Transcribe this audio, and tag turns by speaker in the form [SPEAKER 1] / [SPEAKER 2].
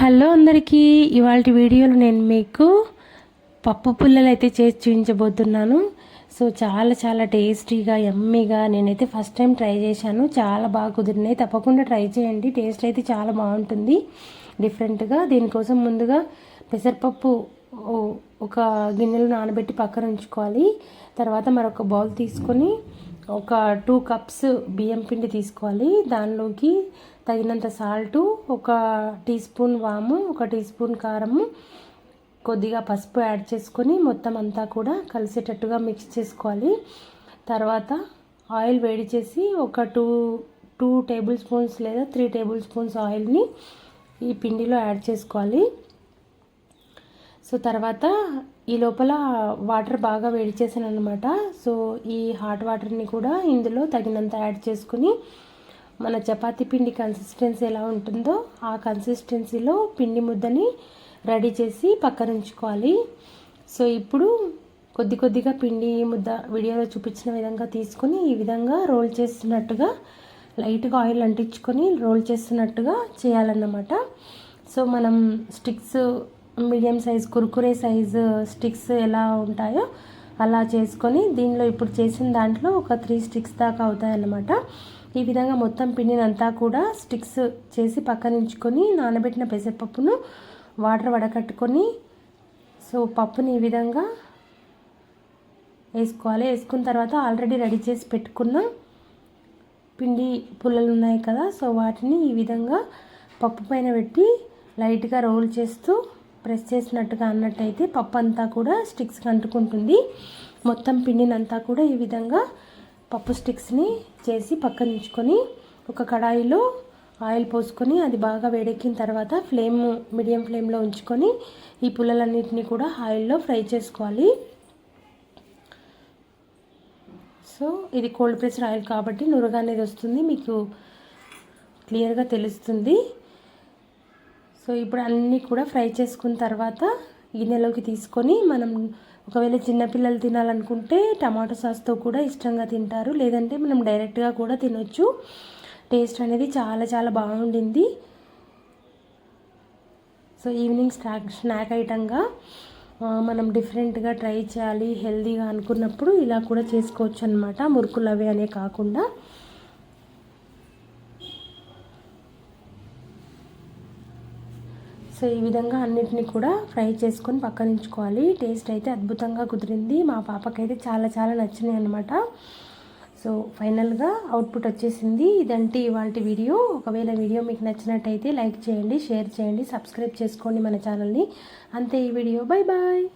[SPEAKER 1] Hello అందరికీ ఇవాళ వీడియోలో నేను మీకు పప్పు పుల్లలు అయితే చేసి చూపించబోతున్నాను. సో చాలా చాలా టేస్టీగా ఎమ్మీగా నేనైతే ఫస్ట్ టైం ట్రై చేశాను. చాలా బాగా కుదిరినాయి. తప్పకుండా ట్రై చేయండి. టేస్ట్ అయితే చాలా బాగుంటుంది. డిఫరెంట్గా దీనికోసం ముందుగా పెసరపప్పు ఒక గిన్నెలో నానబెట్టి పక్కన ఉంచుకోవాలి. తర్వాత మరొక బౌల్ తీసుకొని ఒక టూ కప్స్ బియ్యం పిండి తీసుకోవాలి. దానిలోకి తగినంత సాల్టు ఒక టీ స్పూన్ వాము ఒక టీ స్పూన్ కారము కొద్దిగా పసుపు యాడ్ చేసుకొని మొత్తం అంతా కూడా కలిసేటట్టుగా మిక్స్ చేసుకోవాలి. తర్వాత ఆయిల్ వేడి చేసి ఒక టూ టూ టేబుల్ స్పూన్స్ లేదా త్రీ టేబుల్ స్పూన్స్ ఆయిల్ని ఈ పిండిలో యాడ్ చేసుకోవాలి. సో తర్వాత ఈ లోపల వాటర్ బాగా వేడి చేశాను అనమాట సో ఈ హాట్ వాటర్ని కూడా ఇందులో తగినంత యాడ్ చేసుకుని మన చపాతి పిండి కన్సిస్టెన్సీ ఎలా ఉంటుందో ఆ కన్సిస్టెన్సీలో పిండి ముద్దని రెడీ చేసి పక్కన ఉంచుకోవాలి. సో ఇప్పుడు కొద్ది కొద్దిగా పిండి ముద్ద వీడియోలో చూపించిన విధంగా తీసుకొని ఈ విధంగా రోల్ చేస్తున్నట్టుగా లైట్గా ఆయిల్ అంటించుకొని రోల్ చేస్తున్నట్టుగా చేయాలన్నమాట. సో మనం sticks medium size Kurkure size sticks ఎలా ఉంటాయో అలా చేసుకొని దీనిలో ఇప్పుడు చేసిన దాంట్లో ఒక త్రీ స్టిక్స్ దాకా అవుతాయన్నమాట. ఈ విధంగా మొత్తం పిండినంతా కూడా స్టిక్స్ చేసి పక్కనుంచుకొని నానబెట్టిన పెసరపప్పును వాటర్ వడకట్టుకొని సో పప్పుని ఈ విధంగా వేసుకోవాలి. వేసుకున్న తర్వాత ఆల్రెడీ రెడీ చేసి పెట్టుకున్న పిండి పుల్లలు ఉన్నాయి కదా సో వాటిని ఈ విధంగా పప్పు పైన పెట్టి లైట్గా రోల్ చేస్తూ ప్రెస్ చేసినట్టుగా అన్నట్టయితే పప్పు అంతా కూడా స్టిక్స్కి అంటుకుంటుంది. మొత్తం పిండినంతా కూడా ఈ విధంగా పప్పు స్టిక్స్ని చేసి పక్కన ఉంచుకొని ఒక కడాయిలో ఆయిల్ పోసుకొని అది బాగా వేడెక్కిన తర్వాత ఫ్లేమ్ మీడియం ఫ్లేమ్లో ఉంచుకొని ఈ పుల్లలన్నింటినీ కూడా ఆయిల్లో ఫ్రై చేసుకోవాలి. సో ఇది కోల్డ్ ప్రెస్డ్ ఆయిల్ కాబట్టి నురగ అనేది వస్తుంది. మీకు క్లియర్గా తెలుస్తుంది. సో ఇప్పుడు అన్నీ కూడా ఫ్రై చేసుకున్న తర్వాత గిన్నెలోకి తీసుకొని మనం ఒకవేళ చిన్నపిల్లలు తినాలనుకుంటే టమాటో సాస్తో కూడా ఇష్టంగా తింటారు. లేదంటే మనం డైరెక్ట్గా కూడా తినొచ్చు. టేస్ట్ అనేది చాలా చాలా బాగుండింది. సో ఈవినింగ్ స్నాక్ స్నాక్ ఐటమ్గా మనం డిఫరెంట్గా ట్రై చేయాలి హెల్తీగా అనుకున్నప్పుడు ఇలా కూడా చేసుకోవచ్చు అనమాట మురుకులు అవి అనే కాకుండా. సో ఈ విధంగా అన్నిటిని కూడా ఫ్రై చేసుకొని పక్కన ఉంచుకోవాలి టేస్ట్ అయితే అద్భుతంగా కుదిరింది. మా పాపకైతే చాలా చాలా నచ్చినాయి అనమాట సో ఫైనల్గా అవుట్పుట్ వచ్చేసింది. ఇదంటే ఇవాళ వీడియో. ఒకవేళ వీడియో మీకు నచ్చినట్టయితే లైక్ చేయండి షేర్ చేయండి సబ్స్క్రైబ్ చేసుకోండి మన ఛానల్ని. అంతే ఈ వీడియో. Bye bye